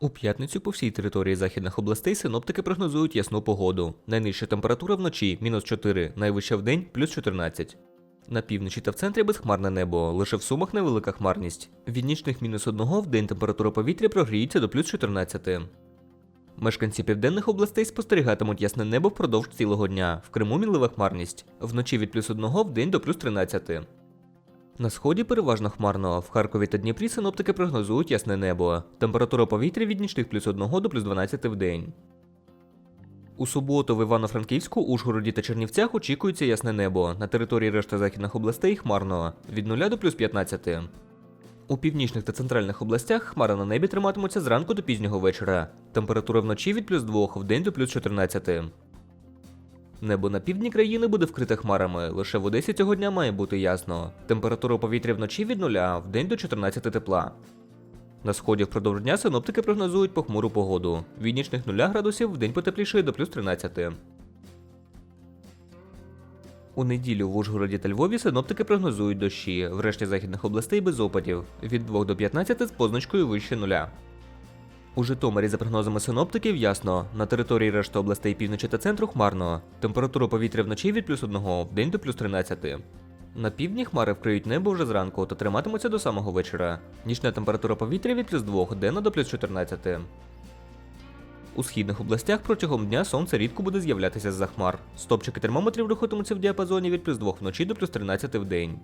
У п'ятницю по всій території західних областей синоптики прогнозують ясну погоду. Найнижча температура вночі мінус 4, найвища вдень плюс 14. На півночі та в центрі безхмарне небо, лише в сумах невелика хмарність. Від нічних мінус 1 в день температура повітря прогріється до плюс 14. Мешканці південних областей спостерігатимуть ясне небо впродовж цілого дня. В Криму мінлива хмарність. Вночі від плюс 1 в день до плюс 13. На сході переважно хмарно. В Харкові та Дніпрі синоптики прогнозують ясне небо. Температура повітря від нічних плюс 1 до плюс 12 в день. У суботу в Івано-Франківську, Ужгороді та Чернівцях очікується ясне небо. На території решти західних областей хмарно від 0 до плюс 15. У північних та центральних областях хмари на небі триматимуться зранку до пізнього вечора. Температура вночі від плюс 2 в день до плюс 14. Небо на півдні країни буде вкрите хмарами. Лише в Одесі цього дня має бути ясно. Температура повітря вночі від 0, а в день до 14 тепла. На сході впродовж дня синоптики прогнозують похмуру погоду. Від нічних 0 градусів в день потеплішає до плюс 13. У неділю в Ужгороді та Львові синоптики прогнозують дощі, в решті західних областей без опадів від 2 до 15 з позначкою вище нуля. У Житомирі, за прогнозами синоптиків, ясно. На території решти областей півночі та центру хмарно. Температура повітря вночі від плюс 1 в день до плюс 13. На півдні хмари вкриють небо вже зранку та триматимуться до самого вечора. Нічна температура повітря від плюс 2 денна до плюс 14. У східних областях протягом дня сонце рідко буде з'являтися з-за хмар. Стопчики термометрів рухатимуться в діапазоні від плюс 2 вночі до плюс 13 в день.